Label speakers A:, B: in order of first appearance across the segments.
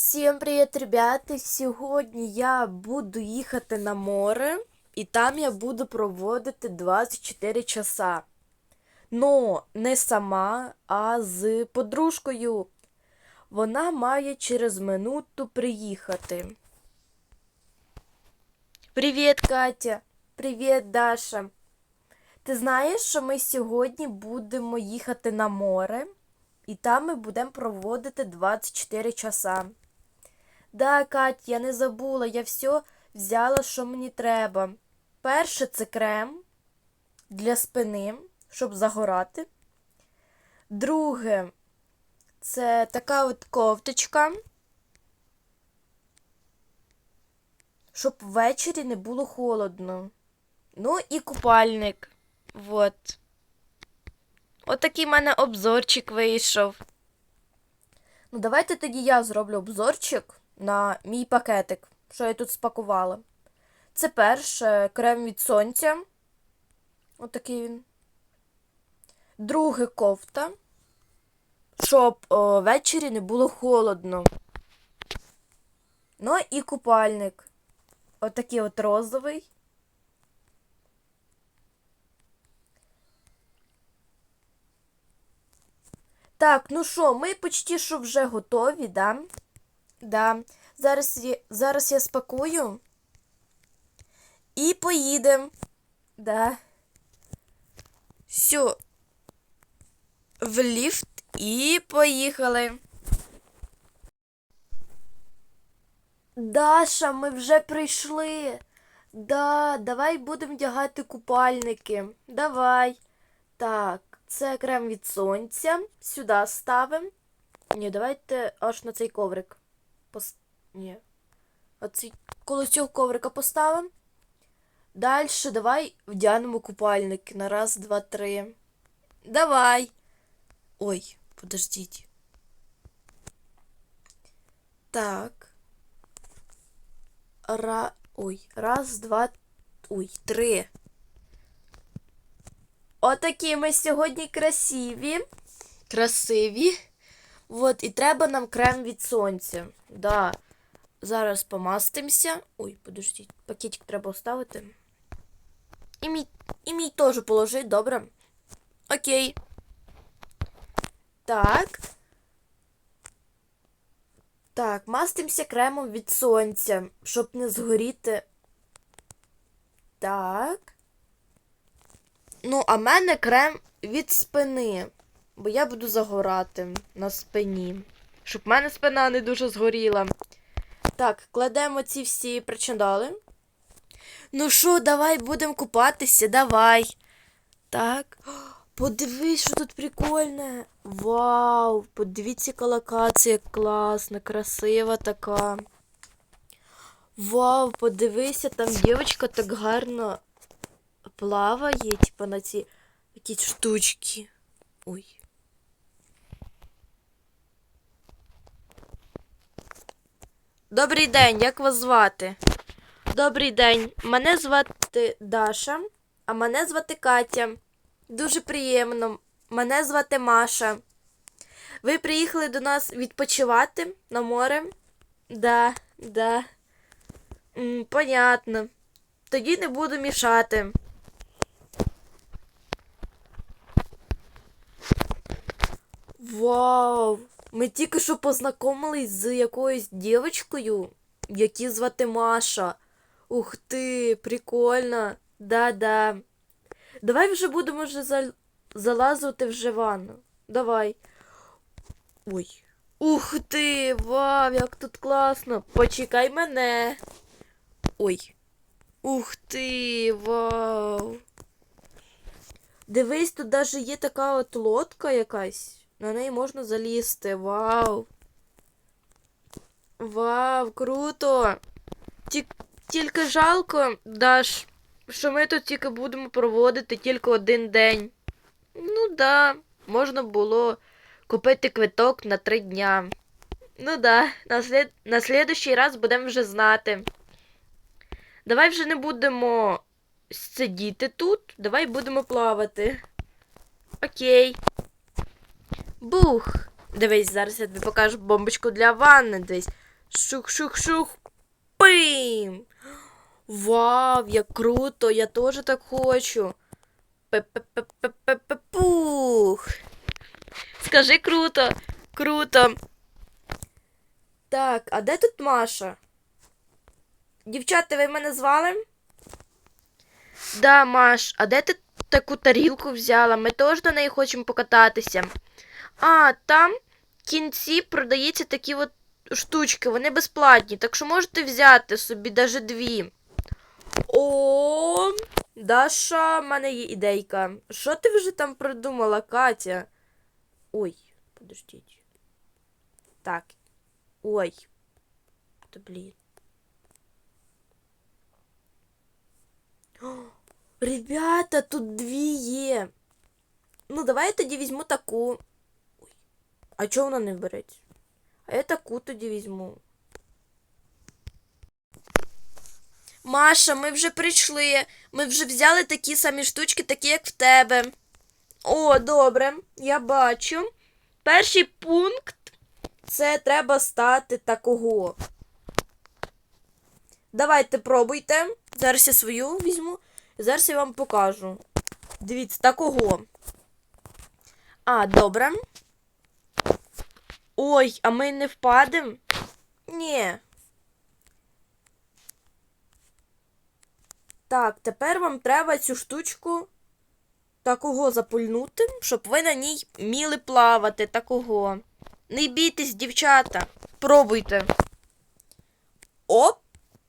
A: Всім привіт, ребята! Сьогодні я буду їхати на море, і там я буду проводити 24 часа. Но не сама, а з подружкою. Вона має через минуту приїхати. Привіт, Катя! Привіт, Даша! Ти знаєш, що ми сьогодні будемо їхати на море, і там ми будемо проводити 24 часа. Да, Кать, я не забула, я все взяла, що мені треба. Перше це крем для спини, щоб загорати. Друге, це така от кофточка, щоб ввечері не було холодно. Ну і купальник. Вот. Отакий в мене обзорчик вийшов. Ну, давайте тоді я зроблю обзорчик на мій пакетик, що я тут спакувала. Це перше крем від сонця. Отакий він. Друге кофта. Щоб о, ввечері не було холодно. Ну і купальник. Отакий от розовий. Так, ну що, ми почти що вже готові, да? Да. Зараз я, зараз я спакую. І поїдемо. Да. Все. В ліфт і поїхали. Даша, ми вже прийшли. Да, давай будемо вдягати купальники. Давай. Так, це крем від сонця. Сюди ставимо. Ні, давайте аж на цей коврик. Пос... Ні. Оцей... Коло цього коврика поставимо. Далі давай вдягнемо купальники на раз, два, три. Давай. Ой, подождіть. Так. Ра... Ой, раз, два, ой, три. Отакі ми сьогодні красиві. Красиві. От, і треба нам крем від сонця. Да. Зараз помастимося. Ой, подождіть, пакетик треба вставити. І мій, і мій теж положи, добре. Окей. Так. Так, мастимося кремом від сонця, щоб не згоріти. Так. Ну, а мене крем від спини. Бо я буду загорати на спині. Щоб в мене спина не дуже згоріла. Так, кладемо ці всі причандали. Ну що, давай будемо купатися, давай. Так. Подивись, що тут прикольне. Вау! Подивіться, яка локація класна, красива така. Вау, подивися, там дівчинка так гарно плаває, типа на ці якісь штучки. Ой. Добрий день, як вас звати? Добрий день. Мене звати Даша, а мене звати Катя. Дуже приємно. Мене звати Маша. Ви приїхали до нас відпочивати на море? Да, да. М, понятно. Тоді не буду мішати. Вау! Ми тільки що познайомились з якоюсь дівчинкою, яку звати Маша. Ух ти, прикольно. Да-да. Давай вже будемо вже зал... залазити вже ванну. Давай. Ой. Ух ти! Вау, як тут класно! Почекай мене. Ой. Ух ти, вау. Дивись, тут даже є така от лодка якась. На неї можна залізти. Вау. Вау, круто. Ті... Тільки жалко, Даш, що ми тут тільки будемо проводити тільки один день. Ну да, можна було купити квиток на три дня. Ну да, на, слід... раз будемо вже знати. Давай вже не будемо сидіти тут, давай будемо плавати. Окей. Бух. Дивись, зараз я тобі покажу бомбочку для ванни. Дивись. Шух-шух-шух. Пим! Вау, як круто! Я теж так хочу. Пе-пе-пе-пе-пе-пух. Скажи круто, круто. Так, а де тут Маша? Дівчата, ви мене звали? Да, Маш, а де ти таку тарілку взяла? Ми теж до неї хочемо покататися. А, там в кінці продаються такі от штучки, вони безплатні, так що можете взяти собі даже дві. О, Даша, в мене є ідейка. Що ти вже там придумала, Катя? Ой, подождіть. Так. Ой. Та блін. Ребята, тут дві є. Ну, давай я тоді візьму таку. А чого вона не береться? А я таку тоді візьму. Маша, ми вже прийшли. Ми вже взяли такі самі штучки, такі, як в тебе. О, добре, я бачу. Перший пункт це треба стати такого. Давайте пробуйте. Зараз я свою візьму. Зараз я вам покажу. Дивіться, такого. А, добре. Ой, а ми не впадемо? Ні. Так, тепер вам треба цю штучку такого запульнути, щоб ви на ній вміли плавати такого. Не бійтесь, дівчата. Пробуйте. Оп.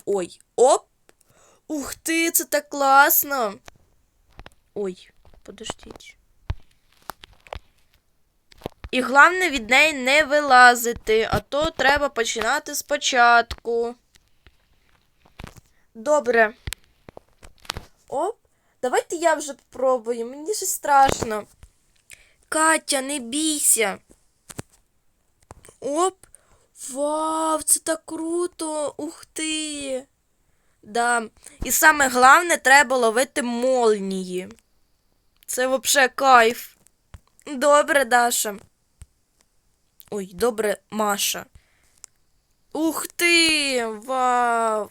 A: Ой, оп. Ух ти, це так класно. Ой, подождіть. І головне від неї не вилазити, а то треба починати спочатку. Добре. Оп, давайте я вже попробую. Мені щось страшно. Катя, не бійся. Оп. Вау, це так круто. Ух ти. Да. І саме головне треба ловити молнії. Це вообще кайф. Добре, Даша. Ой, добре, Маша. Ух ти! Вау!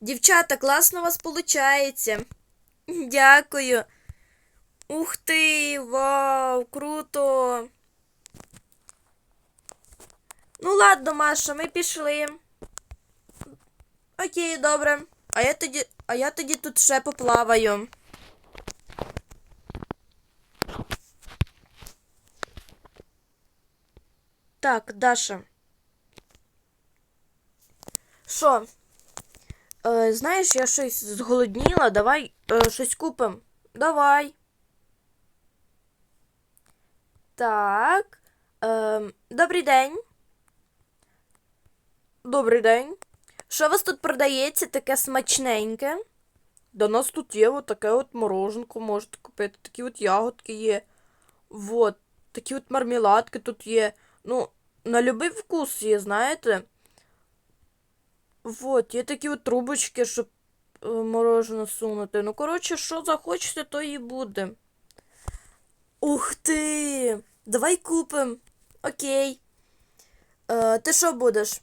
A: Дівчата, класно у вас получається. Дякую. Ух ти, вау, круто. Ну, ладно, Маша, ми пішли. Окей, добре. А я тоді, а я тоді тут ще поплаваю. Так, Даша. Що? Е, знаєш, я щось зголодніла, давай е, щось купимо. Давай. Так. Е, добрий день. Добрий день. Що вас тут продається таке смачненьке? До нас тут є от таке от мороженко, можете купити. Такі от ягодки є. Вот. Такі от мармеладки тут є. Ну, на любий вкус є, знаєте. Вот, є такі от трубочки, щоб е, мороженое сунути. Ну, коротше, що захочете, то і буде. Ух ти! Давай купим. Окей. Е, ти що будеш?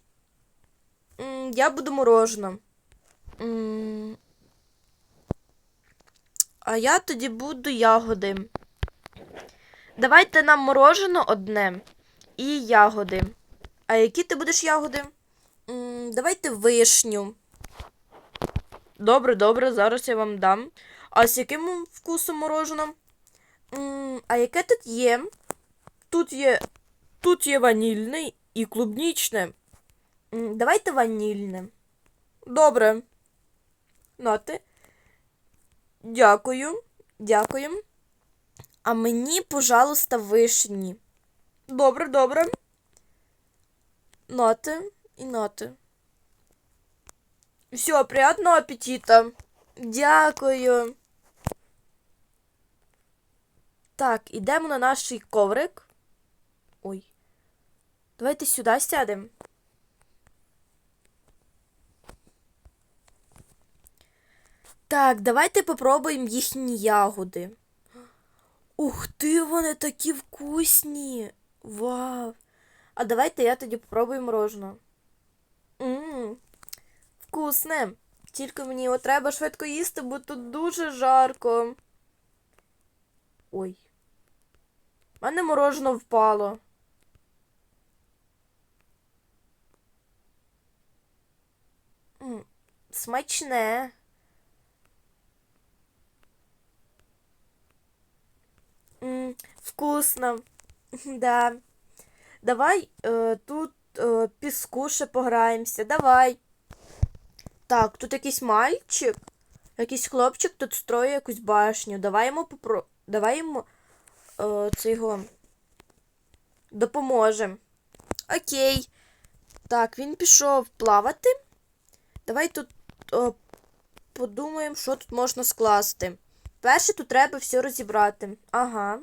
A: М, я буду морожене. А я тоді буду ягоди. Давайте нам морожене одне і ягоди. А які ти будеш ягоди? М, Давайте вишню. Добре, добре, зараз я вам дам. А з яким вкусом мороженого? М, А яке тут є? Тут є. Тут є ванільне і клубнічне. М, Давайте ванільне. Добре. Нати. Дякую. Дякую. А мені, пожалуйста, вишні. Добре, добре. Ноти і ноти. Все, приятного аппетита. Дякую. Так, ідемо на наш коврик. Ой. Давайте сюди сядемо. Так, давайте попробуємо їхні ягоди. Ух ти, вони такі вкусні. Вау. А давайте я тоді попробую мороженого. Ммм, вкусне. Тільки мені його треба швидко їсти, бо тут дуже жарко. Ой. У мене мороженое впало. М, Смачне. М, Вкусно. Да. Давай е, тут е, піску ще пограємося. Давай. Так, тут якийсь мальчик, якийсь хлопчик тут строїть якусь башню. Давай йому попро... Давай йому е, це його допоможемо. Окей. Так, він пішов плавати. Давай тут е, подумаємо, що тут можна скласти. Перше тут треба все розібрати. Ага.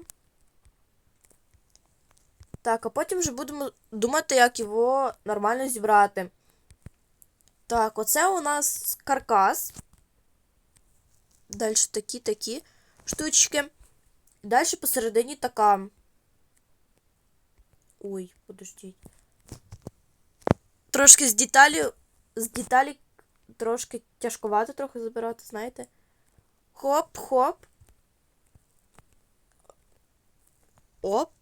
A: Так, а потім вже будемо думати, як його нормально зібрати. Так, оце у нас каркас. Далі такі-такі штучки. Далі посередині така. Ой, подождіть. Трошки з деталі. З деталі трошки тяжковато трохи забирати, знаєте? Хоп-хоп. Оп.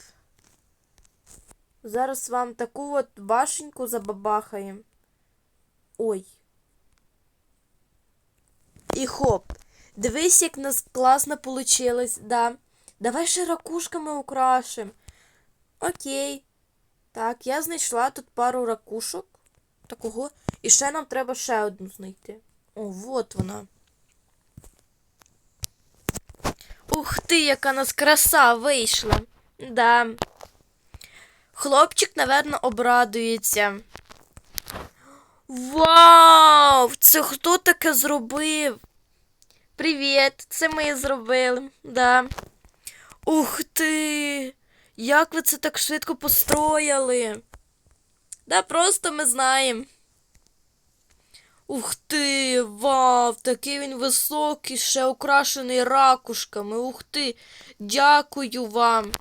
A: Зараз вам таку от башеньку забабахаємо. Ой. І хоп. Дивись, як нас класно получилось, да. Давай ще ракушками украшим. Окей. Так, я знайшла тут пару ракушок. Такого. І ще нам треба ще одну знайти. О, вот вона. Ух ти, яка нас краса вийшла. Да. Хлопчик, напевно, обрадується. Вау! Це хто таке зробив? Привіт, це ми зробили. Да. Ух ти! Як ви це так швидко построїли? Да, просто ми знаємо. Ух ти, вау, такий він високий, ще украшений ракушками. Ух ти, дякую вам.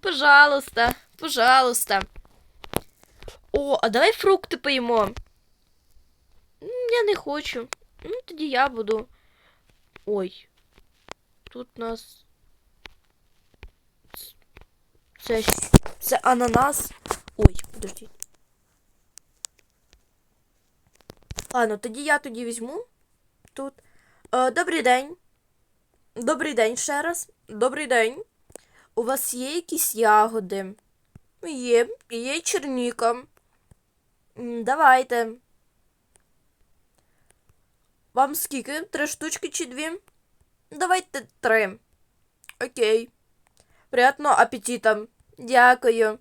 A: Пожалуйста, пожалуйста. О, а давай фрукти поїмо. Я не хочу. Ну, тоді я буду. Ой. Тут нас. Це, це ананас. Ой, подождіть. Ладно, тоді я тоді візьму тут. Е, добрий день. Добрий день ще раз. Добрий день. У вас є якісь ягоди? Є, є черніка. Давайте. Вам скільки? Три штучки чи дві? Давайте три. Окей. Приятного апетита. Дякую.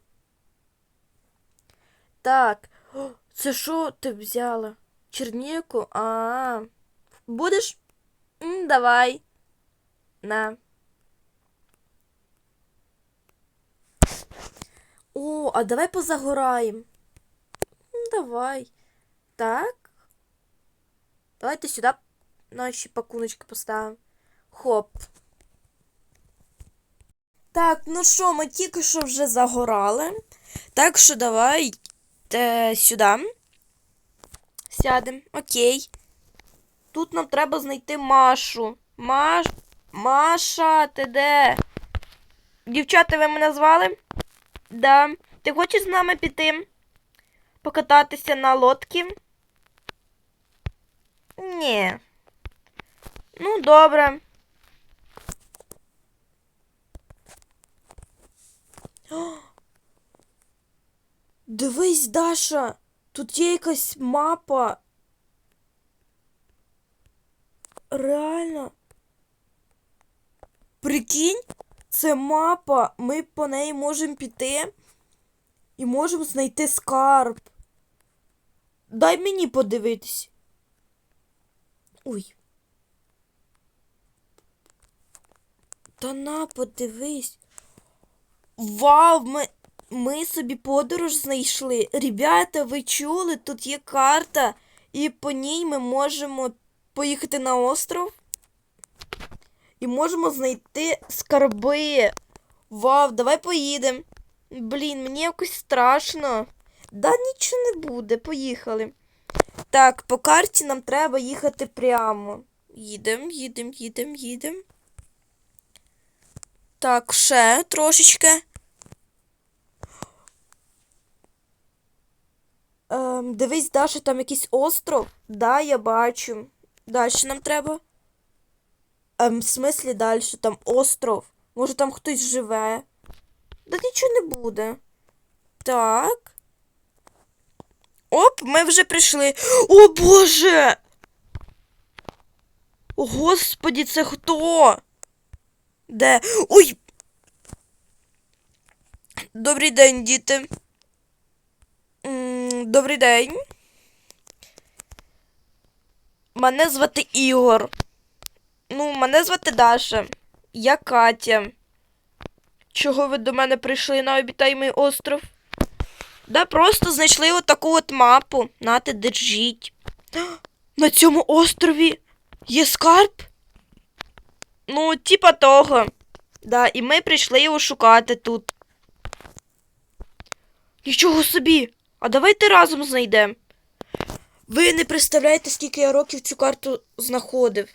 A: Так. О, це що ти взяла? Черніку? А. Будеш? М, Давай. На. О, а давай позагораємо. Давай. Так. Давайте сюди наші пакуночки поставимо. Хоп. Так, ну що, ми тільки що вже загорали. Так що давай е, сюди. Сядемо. Окей. Тут нам треба знайти Машу. Маш... Маша, ти де? Дівчата, ви мене звали? Да. Ти хочеш з нами піти? Покататися на лодці? Ні. Ну, добре. О! Дивись, Даша, тут є якась мапа. Реально. Прикинь, це мапа. Ми по неї можемо піти і можемо знайти скарб. Дай мені подивитись. Ой. Та на, подивись. Вау, ми, ми собі подорож знайшли. Ребята, ви чули? Тут є карта, і по ній ми можемо поїхати на остров. І можемо знайти скарби. Вау, давай поїдемо. Блін, мені якось страшно. Да нічого не буде, поїхали. Так, по карті нам треба їхати прямо. Їдем, їдем, їдем, їдем. Так, ще трошечки. Ем, дивись, Даша, там якийсь остров. Да, я бачу. Далі нам треба. Ем, в смислі далі? Там остров. Може там хтось живе. Да нічого не буде. Так. Оп, ми вже прийшли. О Боже! Господі, це хто? Де? Ой! Добрий день, діти. Добрий день. Мене звати Ігор. Ну, мене звати Даша. Я Катя. Чого ви до мене прийшли на обітаємий остров? Да просто знайшли отаку от мапу. Нате, держіть. На цьому острові є скарб? Ну, типа того. Да, і ми прийшли його шукати тут. Нічого собі. А давайте разом знайдемо. Ви не представляєте, скільки я років цю карту знаходив.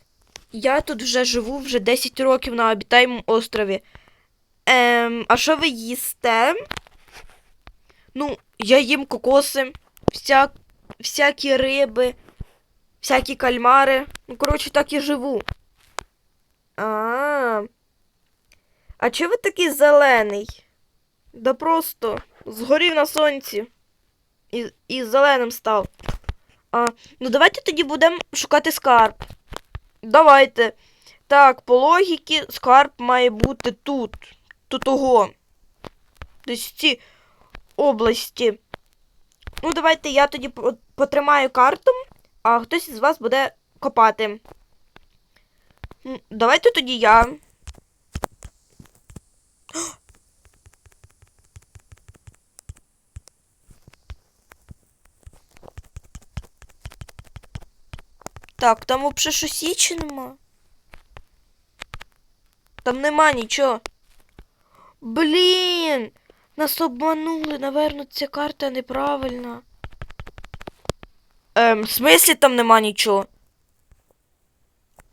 A: Я тут вже живу вже 10 років на обітаємому острові. Ем, а що ви їсте? Ну, я їм кокоси, вся, всякі риби, всякі кальмари. Ну, коротше, так і живу. А. А чого ви такий зелений? Да просто згорів на сонці. І, і зеленим став. А, ну давайте тоді будемо шукати скарб. Давайте. Так, по логіки, скарб має бути тут. Тут ого. Десь в цій області. Ну, давайте я тоді потримаю карту, а хтось із вас буде копати. Давайте тоді я. Так, там взагалі щось є нема? Там нема нічого. Блін! Нас обманули, наверно, ця карта неправильна. Ем, в смислі там нема нічого?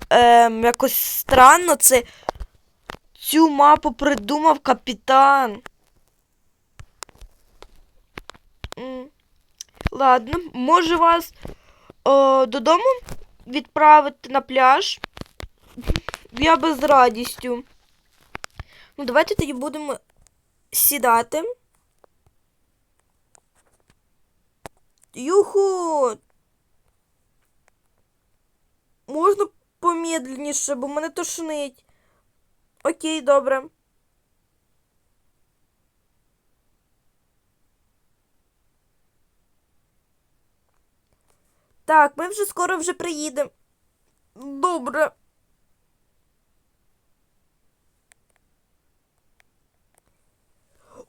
A: Ем, якось странно це. Цю мапу придумав капітан. Ладно, може вас о, додому відправити на пляж? Я би з радістю. Ну, давайте тоді будемо сідати. Юху! Можна помедленніше, бо мене тошнить. Окей, добре. Так, ми вже скоро вже приїдемо. Добре.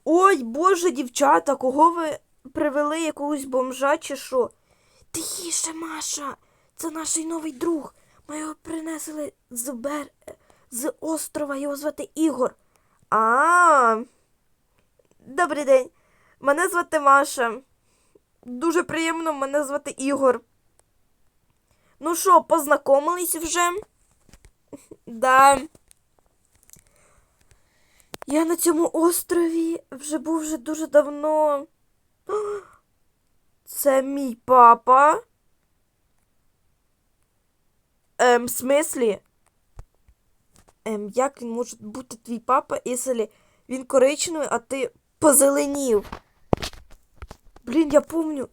A: Ой, боже, дівчата, кого ви привели якогось бомжа чи що? Тихіше, Маша, це наш новий друг. Ми його принесли з бер... з острова, його звати Ігор. А. Добрий день. Мене звати Маша. Дуже приємно, мене звати Ігор. Ну що, познайомились вже? Да. Я на цьому острові вже був вже дуже давно. Це мій папа. Ем, в смислі? Ем, як він може бути твій папа, якщо він коричневий, а ти позеленів? Блін, я помню.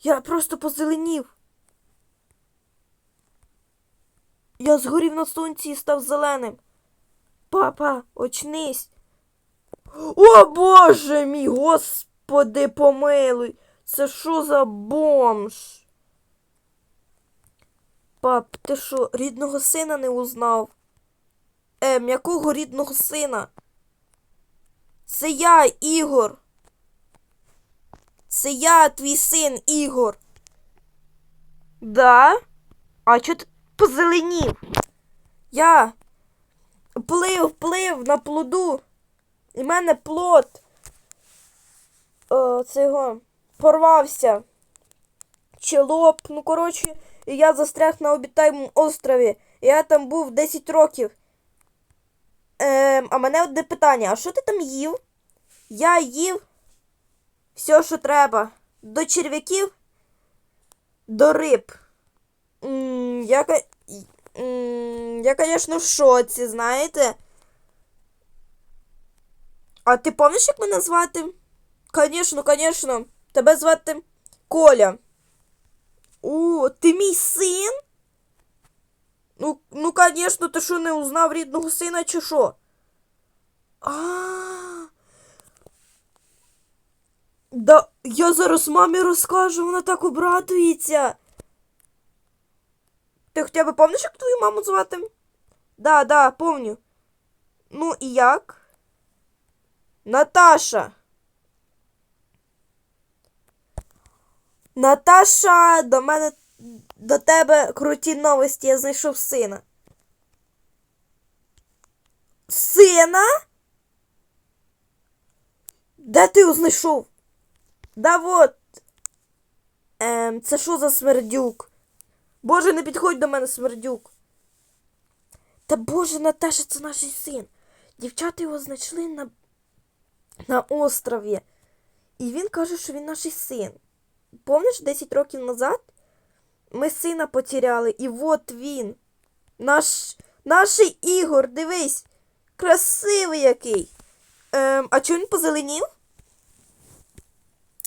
A: Я просто позеленів. Я згорів на сонці і став зеленим. Папа, очнись. О боже мій, господи, помилуй. Це що за бомж? Пап, ти що, рідного сина не узнав? Ем, якого рідного сина? Це я, Ігор. Це я, твій син, Ігор. Да? А чого ти позеленів? Я плив, плив на плоду. І в мене плод е, цього порвався. Чи лоб. Ну, коротше, і я застряг на обітаємому острові. Я там був 10 років. Ем, а мене одне питання: а що ти там їв? Я їв все, що треба. До черв'яків, до риб. М, м, я, звісно, в шоці, знаєте. А ти пам'ятаєш, як мене звати? Конечно, конечно. Тебе звати Коля. О, ти мій син? Ну, ну, конечно, ти що не узнав рідного сина чи що? А. Да, я зараз мамі розкажу, вона так обрадується. Ти хоча б пам'ятаєш, як твою маму звати? Да, да, помню. Ну і як? Наташа. Наташа, до мене до тебе круті новості, я знайшов сина. Сина? Де ти його знайшов? Да вот. Ем, це що за смердюк? Боже, не підходь до мене, смердюк. Та боже, Наташа, це наш син. Дівчата його знайшли на, на острові. І він каже, що він наш син. Помниш, 10 років назад ми сина потеряли, і от він. Наш наш Ігор, дивись, красивий який. Ем, а чого він позеленів?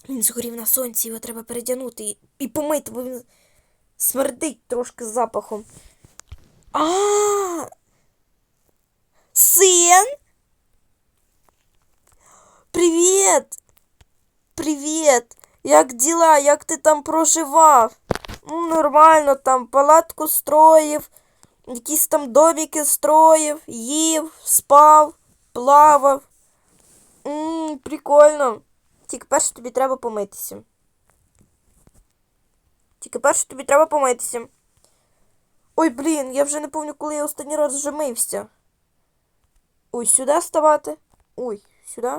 A: Він згорів на сонці, його треба передягнути і, і помити, бо він смердить трошки запахом. А! Син? Привіт! Привіт! Як діла? Як ти там проживав? Ну, нормально там палатку строїв, якісь там домики строїв, їв, спав, плавав. Ммм, прикольно. Тільки перше тобі треба помитися. Тільки перше тобі треба помитися. Ой, блін, я вже не пам'ятаю, коли я останній раз вже мився. Ой, сюди ставати. Ой, сюди.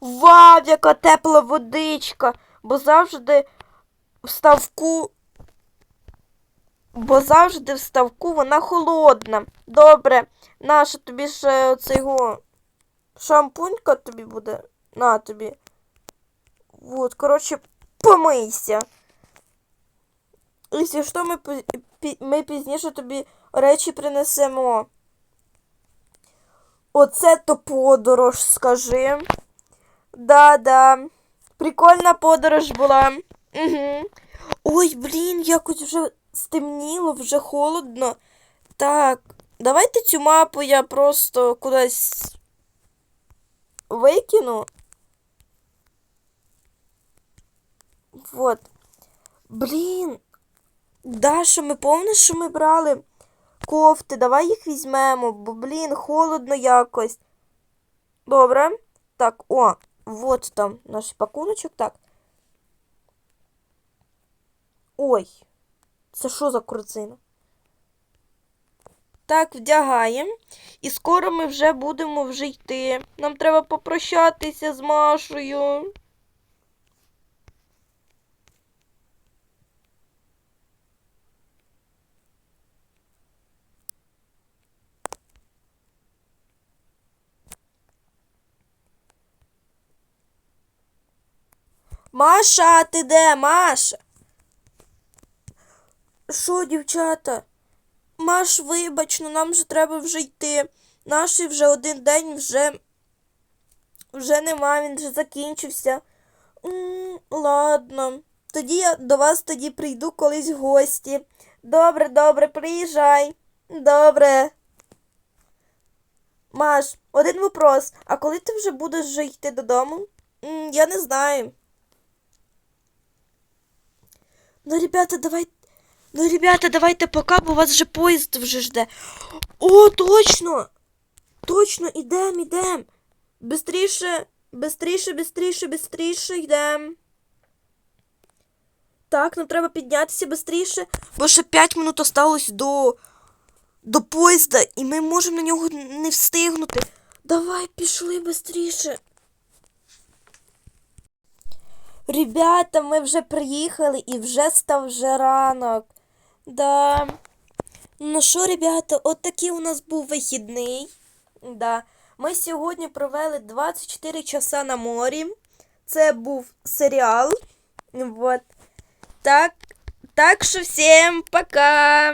A: Вау, яка тепла водичка! Бо завжди в ставку. Бо завжди в ставку вона холодна. Добре, наша тобі ще оцього шампунька тобі буде. На тобі. Вот, коротше, помийся. Якщо що, ми, ми пізніше тобі речі принесемо. Оце то подорож, скажи. Да-да. Прикольна подорож була. Угу. Ой, блін, якось вже стемніло, вже холодно. Так, давайте цю мапу я просто кудись викину. Вот. Блін. Даша, ми помниш, що ми брали кофти? Давай їх візьмемо, бо, блін, холодно якось. Добре. Так, о, вот там наш пакуночок. Так. Ой, це що за корзина? Так, вдягаємо. І скоро ми вже будемо вже йти. Нам треба попрощатися з Машою. Маша, ти де, Маша? Що, дівчата? Маш, вибач, ну нам же треба вже йти. Наш вже один день вже вже нема, він вже закінчився. м ладно. Тоді я до вас тоді прийду колись в гості. Добре, добре, приїжджай. Добре. Маш, один вопрос. А коли ти вже будеш вже йти додому? М, я не знаю. Ну, ребята, давайте. Ну, ребята, давайте пока, бо вас вже поїзд вже жде. О, точно! Точно, ідем, ідем. Бистріше, бистріше, бистріше, бистріше йдем. Так, нам треба піднятися бистріше, бо ще 5 минут осталось до, до поїзда, і ми можемо на нього не встигнути. Давай, пішли быстріше. Ребята, ми вже приїхали і вже став вже ранок. Да. Ну що, ребята, от такий у нас був вихідний. Да. Ми сьогодні провели 24 часа на морі. Це був серіал. Вот. Так, так що всім пока.